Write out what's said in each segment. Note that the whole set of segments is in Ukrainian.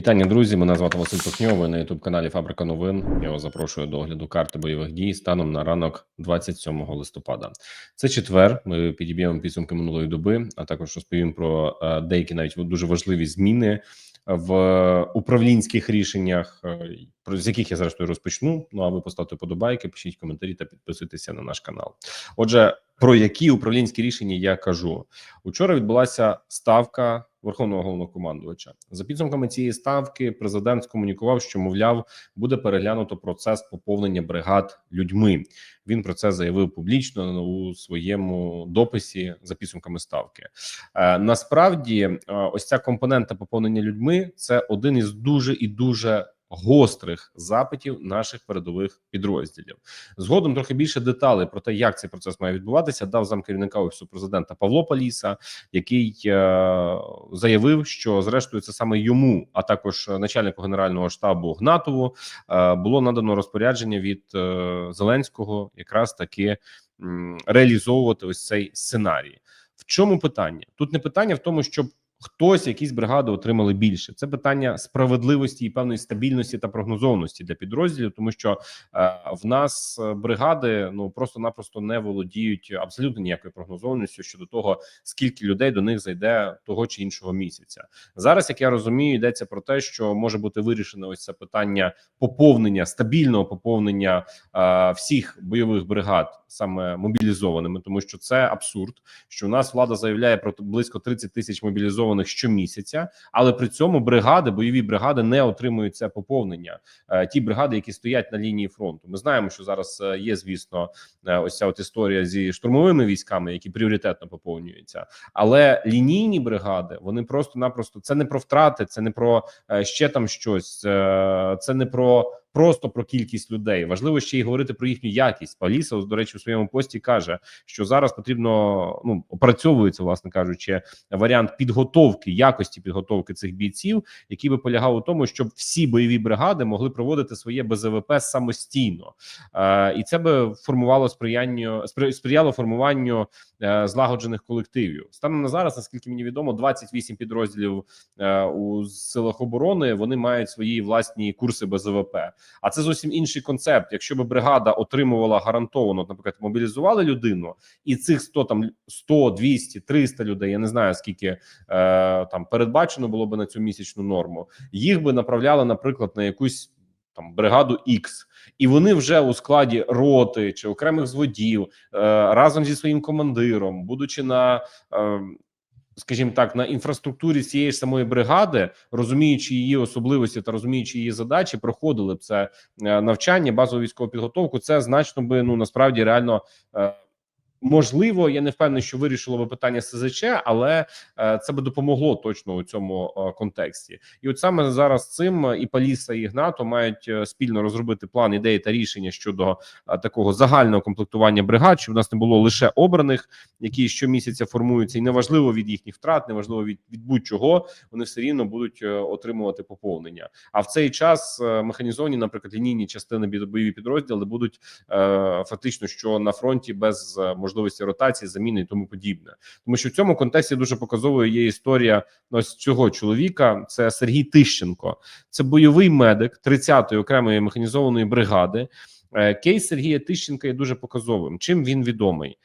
Вітання, друзі. Мене звати Василь Тухньов. Ви на youtube каналі Фабрика новин. Я вас запрошую до огляду карти бойових дій станом на ранок 27 листопада. Це четвер. Ми підіб'ємо підсумки минулої доби, а також розповім про е, деякі навіть дуже важливі зміни в управлінських рішеннях, е, про з яких я зрештою розпочну. Ну а ви поставте подобайки, пишіть коментарі та підписуйтеся на наш канал. Отже, про які управлінські рішення я кажу учора. Відбулася ставка верховного головнокомандувача. За підсумками цієї ставки, президент скомунікував, що мовляв буде переглянуто процес поповнення бригад людьми. Він про це заявив публічно у своєму дописі за підсумками ставки. Е, насправді, е, ось ця компонента поповнення людьми це один із дуже і дуже гострих запитів наших передових підрозділів. Згодом трохи більше деталей про те, як цей процес має відбуватися, дав замкерівника офісу президента Павло Паліса, який е заявив, що зрештою це саме йому, а також начальнику генерального штабу Гнатову, е було надано розпорядження від е Зеленського, якраз таки реалізовувати ось цей сценарій. В чому питання? Тут не питання в тому, щоб хтось, якісь бригади отримали більше. Це питання справедливості і певної стабільності та прогнозованості для підрозділів, тому що е, в нас бригади ну просто-напросто не володіють абсолютно ніякою прогнозованістю щодо того, скільки людей до них зайде того чи іншого місяця. Зараз, як я розумію, йдеться про те, що може бути вирішено ось це питання поповнення стабільного поповнення е, всіх бойових бригад саме мобілізованими, тому що це абсурд, що у нас влада заявляє про близько 30 тисяч мобілізованих щомісяця, але при цьому бригади, бойові бригади не отримують це поповнення. Е, ті бригади, які стоять на лінії фронту. Ми знаємо, що зараз е, є, звісно, е, ось ця от історія зі штурмовими військами, які пріоритетно поповнюються, але лінійні бригади вони просто-напросто це не про втрати, це не про ще там щось, це не про просто про кількість людей. Важливо ще й говорити про їхню якість. Паліса, до речі, у своєму пості каже, що зараз потрібно ну опрацьовується, власне кажучи, варіант підготовки якості підготовки цих бійців, який би полягав у тому, щоб всі бойові бригади могли проводити своє БЗВП самостійно, е, і це би формувало сприяння сприяло формуванню е, злагоджених колективів. Станом на зараз, наскільки мені відомо, 28 підрозділів е, у силах оборони вони мають свої власні курси БЗВП. А це зовсім інший концепт. Якщо би бригада отримувала гарантовано, наприклад, мобілізували людину, і цих 100, там 100, 200, 300 людей. Я не знаю скільки е, там передбачено було би на цю місячну норму. Їх би направляли, наприклад, на якусь там бригаду X. і вони вже у складі роти чи окремих зводів е, разом зі своїм командиром, будучи на е, скажімо так, на інфраструктурі цієї ж самої бригади, розуміючи її особливості та розуміючи її задачі, проходили б це е, навчання, базову військову підготовку. Це значно би ну насправді реально. Е, Можливо, я не впевнений, що вирішило би питання СЗЧ, але е, це би допомогло точно у цьому е, контексті. І от саме зараз цим і Паліса і Гнато мають е, спільно розробити план ідеї та рішення щодо е, такого загального комплектування бригад, щоб у нас не було лише обраних, які щомісяця формуються, і неважливо від їхніх втрат, неважливо від від будь-чого, вони все рівно будуть е, отримувати поповнення. А в цей час е, механізовані, наприклад, лінійні частини бойові підрозділи будуть е, фактично, що на фронті без можливості можливості ротації, заміни і тому подібне, тому що в цьому контексті дуже показовою є історія ось цього чоловіка. Це Сергій Тищенко, це бойовий медик 30-ї окремої механізованої бригади. Е, кейс Сергія Тищенка є дуже показовим. Чим він відомий?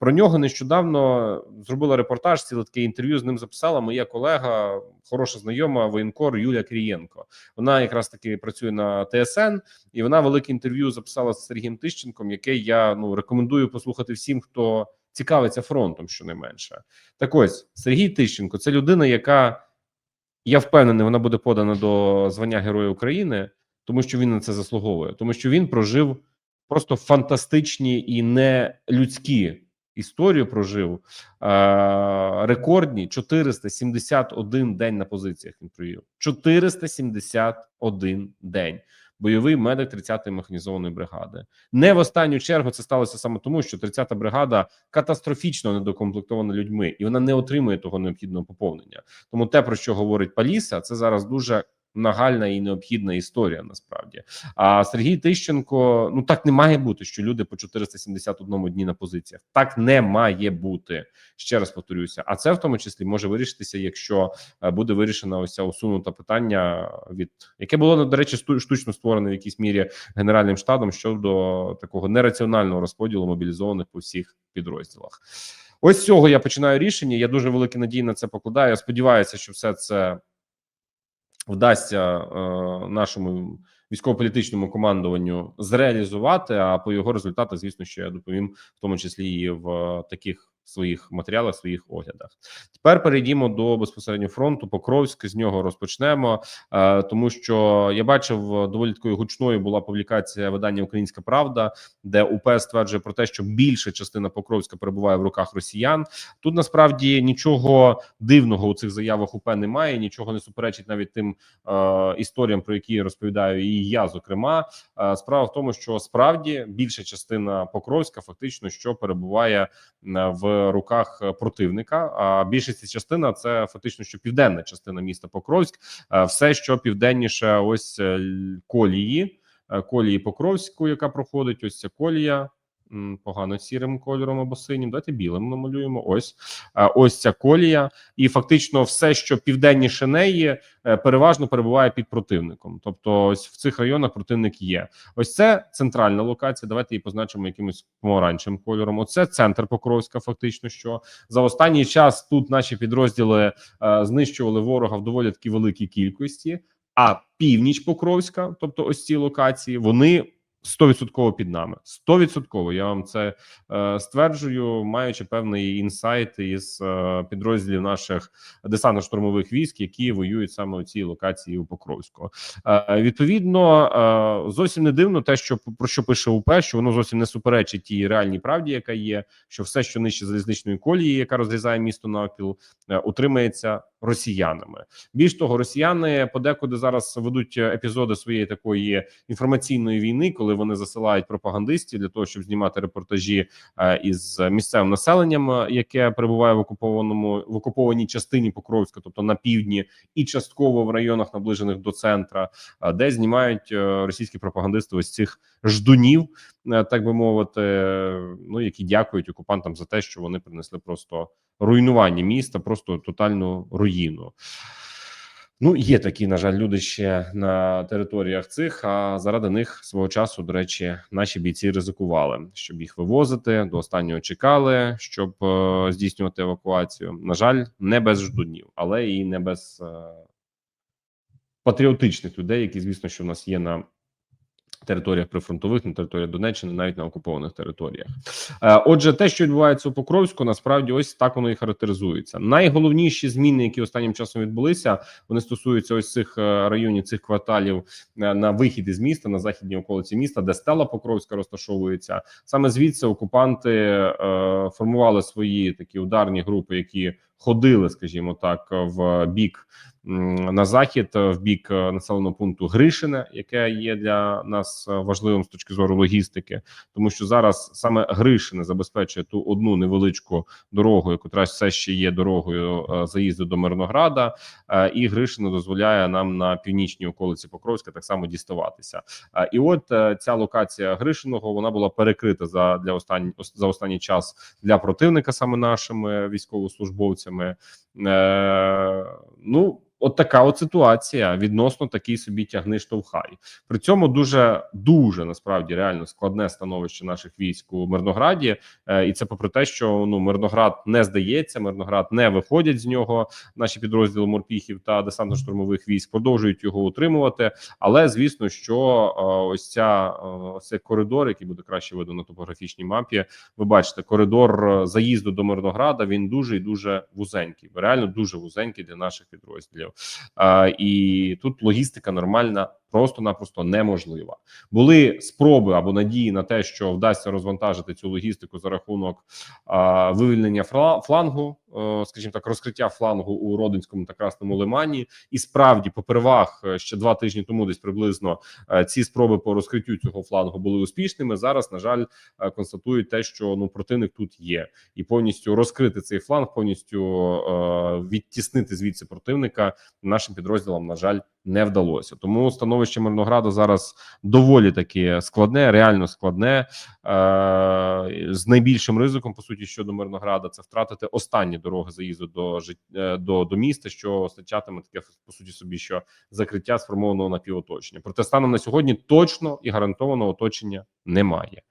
Про нього нещодавно зробила репортаж. Ціле таке інтерв'ю з ним записала моя колега, хороша знайома воєнкор Юлія Крієнко. Вона якраз таки працює на ТСН, і вона велике інтерв'ю записала з Сергієм Тищенком, яке я ну рекомендую послухати всім, хто цікавиться фронтом, щонайменше. Так ось Сергій Тищенко це людина, яка я впевнений, вона буде подана до звання Героя України, тому що він на це заслуговує, тому що він прожив просто фантастичні і нелюдські історію прожив е, рекордні 471 день на позиціях. Він провів 471 день. Бойовий медик 30-ї механізованої бригади. Не в останню чергу це сталося саме тому, що 30-та бригада катастрофічно недокомплектована людьми, і вона не отримує того необхідного поповнення. Тому те, про що говорить Паліса, це зараз дуже нагальна і необхідна історія. Насправді, а Сергій Тищенко ну так не має бути, що люди по 471 дні на позиціях. Так не має бути. Ще раз повторюся. А це в тому числі може вирішитися, якщо е, буде вирішена ось ця усунута питання, від яке було ну, до речі, штучно створене в якійсь мірі генеральним штабом щодо такого нераціонального розподілу мобілізованих по всіх підрозділах. Ось цього я починаю рішення. Я дуже великі надії на це покладаю. Я сподіваюся, що все це вдасться е, нашому військово-політичному командуванню зреалізувати. А по його результатах, звісно, що я доповім, в тому числі і в таких своїх матеріалах, своїх оглядах. Тепер перейдімо до безпосередньо фронту. Покровськ з нього розпочнемо, е, тому що я бачив е, доволі такою гучною була публікація видання Українська Правда, де УП стверджує про те, що більша частина Покровська перебуває в руках росіян. Тут насправді нічого дивного у цих заявах УП немає, нічого не суперечить навіть тим е, історіям, про які розповідаю і я. Зокрема, Е, справа в тому, що справді більша частина Покровська фактично що перебуває е, в руках противника. А більшість частина це фактично що південна частина міста Покровськ, Е, все, що південніше, ось е, колії, е, колії Покровську, яка проходить. Ось ця колія. Погано сірим кольором або синім. Давайте білим намалюємо. Ось ось ця колія, і фактично все, що південніше неї, е, переважно перебуває під противником. Тобто, ось в цих районах противник є. Ось це центральна локація. Давайте її позначимо якимось помаранчевим кольором. Оце центр Покровська. Фактично, що за останній час тут наші підрозділи е, знищували ворога в доволі таки великій кількості. А північ Покровська, тобто ось ці локації, вони 100% під нами. 100% я вам це е, стверджую, маючи певний інсайт із е, підрозділів наших десантно-штурмових військ, які воюють саме у цій локації у Покровську. Е, відповідно, е, зовсім не дивно те, що про що пише УП, що воно зовсім не суперечить тій реальній правді, яка є, що все, що нижче залізничної колії, яка розрізає місто навпіл, е, утримується росіянами. Більш того, росіяни подекуди зараз ведуть епізоди своєї такої інформаційної війни, коли вони засилають пропагандистів для того, щоб знімати репортажі е, із місцевим населенням, е, яке перебуває в окупованому в окупованій частині Покровська, тобто на півдні, і частково в районах, наближених до центра, е, де знімають російські пропагандисти ось цих ждунів, так би мовити, ну які дякують окупантам за те, що вони принесли просто руйнування міста, просто тотальну руїну. Ну, є такі, на жаль, люди ще на територіях цих. А заради них свого часу, до речі, наші бійці ризикували, щоб їх вивозити. До останнього чекали, щоб е, здійснювати евакуацію. На жаль, не без ждунів, але і не без е, патріотичних людей, які, звісно, що в нас є на територіях прифронтових, на території Донеччини, навіть на окупованих територіях. Е, Отже, те, що відбувається у Покровську, насправді ось так воно і характеризується. Найголовніші зміни, які останнім часом відбулися, вони стосуються ось цих е, районів, цих кварталів е, на вихід із міста, на західній околиці міста, де стела Покровська розташовується. Саме звідси окупанти формували свої такі ударні групи, які ходили, скажімо так, в бік на захід, в бік е, населеного пункту Гришине, яке є для нас е, важливим з точки зору логістики, тому що зараз саме Гришине забезпечує ту одну невеличку дорогу, яка все ще є дорогою е, заїзду до Мирнограда, е, і Гришине дозволяє нам на північній околиці Покровська так само діставатися. Е, І от е, ця локація Гришиного вона була перекрита за для останні за останній час для противника, саме нашими військовослужбовцями. Е, ну. От така от ситуація відносно такий собі тягни штовхай. При цьому дуже дуже насправді реально складне становище наших військ у Мирнограді, е, і це попри те, що ну Мирноград не здається, Мирноград не виходять з нього. Наші підрозділи морпіхів та десантно-штурмових військ продовжують його утримувати. Але звісно, що е, ось ця е, ось цей коридор, який буде краще видно на топографічній мапі, ви бачите, коридор заїзду до Мирнограда. Він дуже і дуже вузенький, реально дуже вузенький для наших підрозділів. А, і тут логістика нормальна, просто-напросто неможлива. Були спроби або надії на те, що вдасться розвантажити цю логістику за рахунок а, вивільнення фла- флангу, е, скажімо так, розкриття флангу у Родинському та Красному Лимані. І справді, попервах е, ще два тижні тому, десь приблизно е, ці спроби по розкриттю цього флангу були успішними. Зараз, на жаль, е, констатують те, що ну противник тут є, і повністю розкрити цей фланг, повністю е, відтіснити звідси противника нашим підрозділам, на жаль, не вдалося. Тому становище Мирнограду зараз доволі таки складне, реально складне. Е, з найбільшим ризиком, по суті, щодо Мирнограда, це втратити останні дороги заїзду до е, до, до міста, що означатиме таке по суті собі, що закриття сформованого напівоточення. Проте станом на сьогодні точно і гарантовано оточення немає.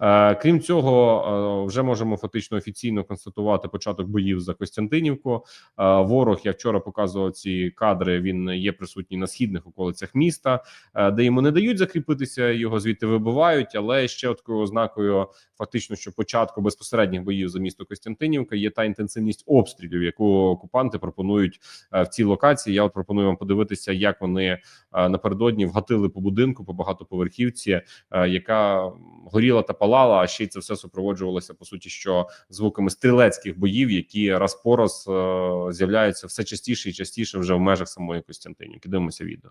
Е, крім цього, вже можемо фактично офіційно констатувати початок боїв за Костянтинівку. Ворог, я вчора показував ці кадри. Він є присутній на східних околицях міста, де йому не дають закріпитися. Його звідти вибивають. Але ще от ознакою, фактично, що початку безпосередніх боїв за місто Костянтинівка є та інтенсивність обстрілів, яку окупанти пропонують е, в цій локації. Я от пропоную вам подивитися, як вони е, напередодні вгатили по будинку по багатоповерхівці, е, яка горіла та палала. А ще й це все супроводжувалося по суті, що звуками стрілецьких боїв, які раз по раз з'являються все частіше і частіше вже в межах самої Костянтинівки. Дивимося відео.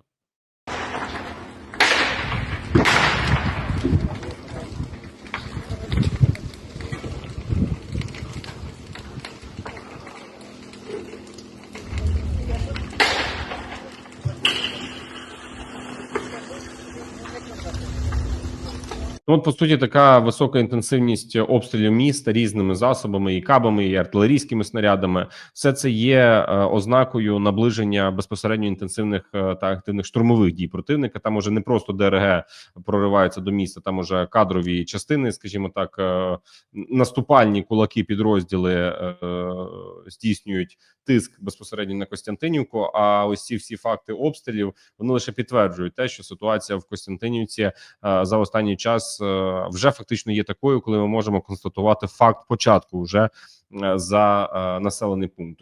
Ну, от по суті, така висока інтенсивність обстрілів міста різними засобами, і кабами, і артилерійськими снарядами. Все це є е, ознакою наближення безпосередньо інтенсивних е, та активних штурмових дій противника. Там уже не просто ДРГ прориваються до міста, там уже кадрові частини, скажімо так, е, наступальні кулаки, підрозділи здійснюють тиск безпосередньо на Костянтинівку. А ось ці всі факти обстрілів вони лише підтверджують те, що ситуація в Костянтинівці за останній час е, вже фактично є такою, коли ми можемо констатувати факт початку вже е, за е, населений пункт.